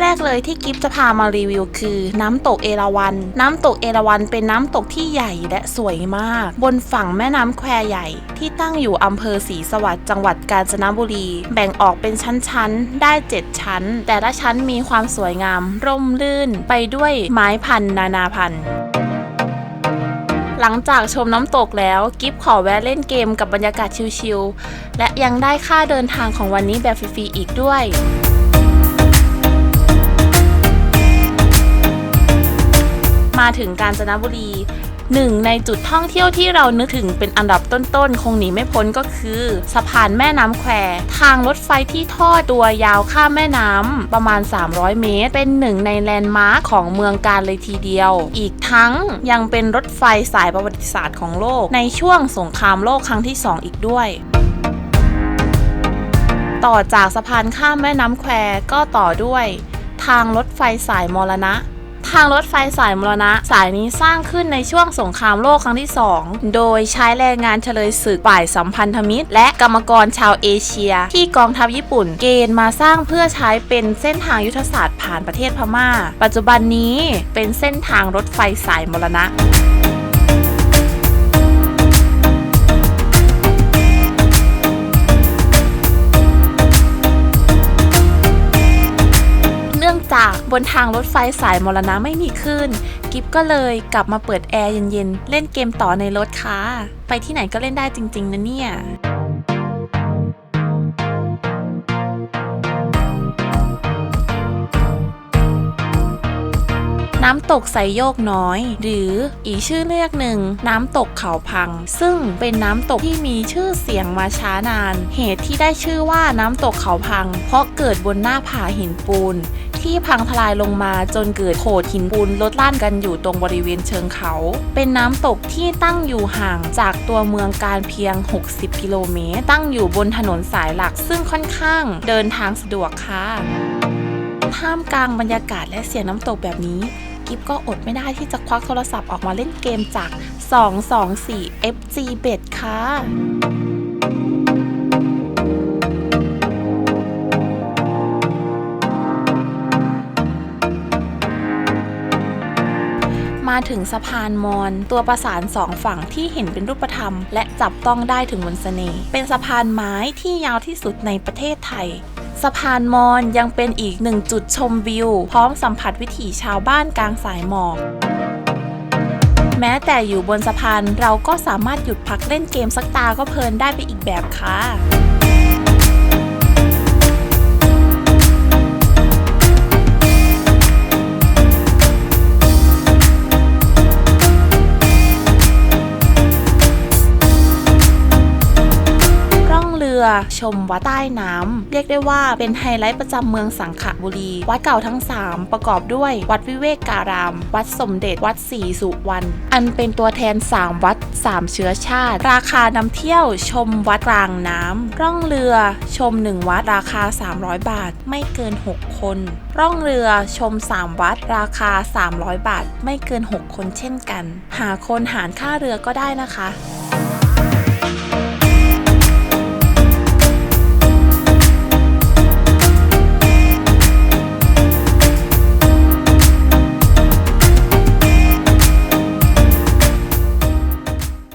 แรกเลยที่กิฟจะพามารีวิวคือน้ำตกเอราวัณน้ำตกเอราวัณเป็นน้ำตกที่ใหญ่และสวยมาก บนฝั่งแม่น้ำแควใหญ่ ที่ตั้งอยู่อำเภอศรีสวัสดิ์จังหวัดกาญจนบุรี แบ่งออกเป็นชั้นๆ ได้ 7 ชั้น แต่ละชั้นมีความสวยงาม ร่มรื่น ไปด้วยไม้พันธุ์นานาพันธุ์หลังจากชมน้ำตกแล้ว กิฟขอแวะเล่นเกมกับบรรยากาศชิลๆ และยังได้ค่าเดินทางของวันนี้แบบฟรีๆอีกด้วย มาถึงกาญจนบุรีหนึ่งในจุดท่องเที่ยวที่เรานึกถึงเป็นอันดับต้นๆ คงหนีไม่พ้นก็คือ สะพานแม่น้ำแคว ทางรถไฟที่ทอดตัวยาวข้ามแม่น้ำประมาณ 300 เมตร เป็นหนึ่งในแลนด์มาร์คของเมืองการเลยทีเดียว อีกทั้งยังเป็นรถไฟสายประวัติศาสตร์ของโลก ในช่วงสงครามโลกครั้งที่ 2 อีกด้วยต่อจากสะพานข้ามแม่น้ำแควก็ต่อด้วย ทางรถไฟสายมรณะ ทางรถไฟสายมรณะ สายนี้สร้างขึ้นในช่วงสงครามโลกครั้งที่ 2 โดยใช้แรงงานเฉลยศึกฝ่ายสัมพันธมิตร และกรรมกรชาวเอเชีย ที่กองทัพญี่ปุ่นเกณฑ์มาสร้างเพื่อใช้เป็นเส้นทางยุทธศาสตร์ผ่านประเทศพม่า ปัจจุบันนี้เป็นเส้นทางรถไฟสายมรณะ บนทางรถไฟสายมรณะไม่มีคลื่นกิฟก็เลยกลับมาเปิดแอร์เย็นๆ เล่นเกมต่อในรถค่ะ ไปที่ไหนก็เล่นได้จริง ๆ นะเนี่ยน้ำตกไซโยกน้อย หรืออีกชื่อเรียกหนึ่ง น้ำตกเขาพัง ซึ่งเป็นน้ำตกที่มีชื่อเสียงมาช้านาน เหตุที่ได้ชื่อว่าน้ำตกเขาพัง เพราะเกิดบนหน้าผาหินปูน ที่พังทลายลงมาจนเกิดโขดหินปูนลดล่านกันอยู่ตรงบริเวณเชิงเขา เป็นน้ำตกที่ตั้งอยู่ห่างจากตัวเมืองการเพียง 60 กิโลเมตร ตั้งอยู่บนถนนสายหลักซึ่งค่อนข้างเดินทางสะดวกค่ะท่ามกลางบรรยากาศและเสียงน้ำตกแบบนี้กิฟก็อดไม่ได้ที่จะควักโทรศัพท์ออกมาเล่นเกมจาก 224 FG Bet ค่ะ มาถึงสะพานมอน ตัวประสานสองฝั่งที่เห็นเป็นรูปธรรม และจับต้องได้ถึงมนต์เสน่ห์เป็นสะพานไม้ที่ยาวที่สุดในประเทศไทยสะพานมอนยังเป็นอีกหนึ่งจุดชมวิว พร้อมสัมผัสวิถีชาวบ้านกลางสายหมอก แม้แต่อยู่บนสะพานเราก็สามารถหยุดพักเล่นเกมสักตาก็เพลินได้ไปอีกแบบค่ะ ชมวัดใต้น้ำเรียกได้ว่าเป็นไฮไลท์ประจำเมืองสังขบุรี วัดเก่าทั้ง 3 ประกอบด้วย วัดวิเวกการาม วัดสมเด็จวัดศรีสุวรรณอันเป็นตัวแทน 3 วัด 3 เชื้อชาติ ราคานำเที่ยวชมวัดกลางน้ำร่องเรือชม 1 วัดราคา 300 บาท ไม่เกิน 6 คน ร่องเรือชม 3 วัดราคา 300 บาท ไม่เกิน 6 คนเช่นกัน หาคนหารค่าเรือก็ได้นะคะ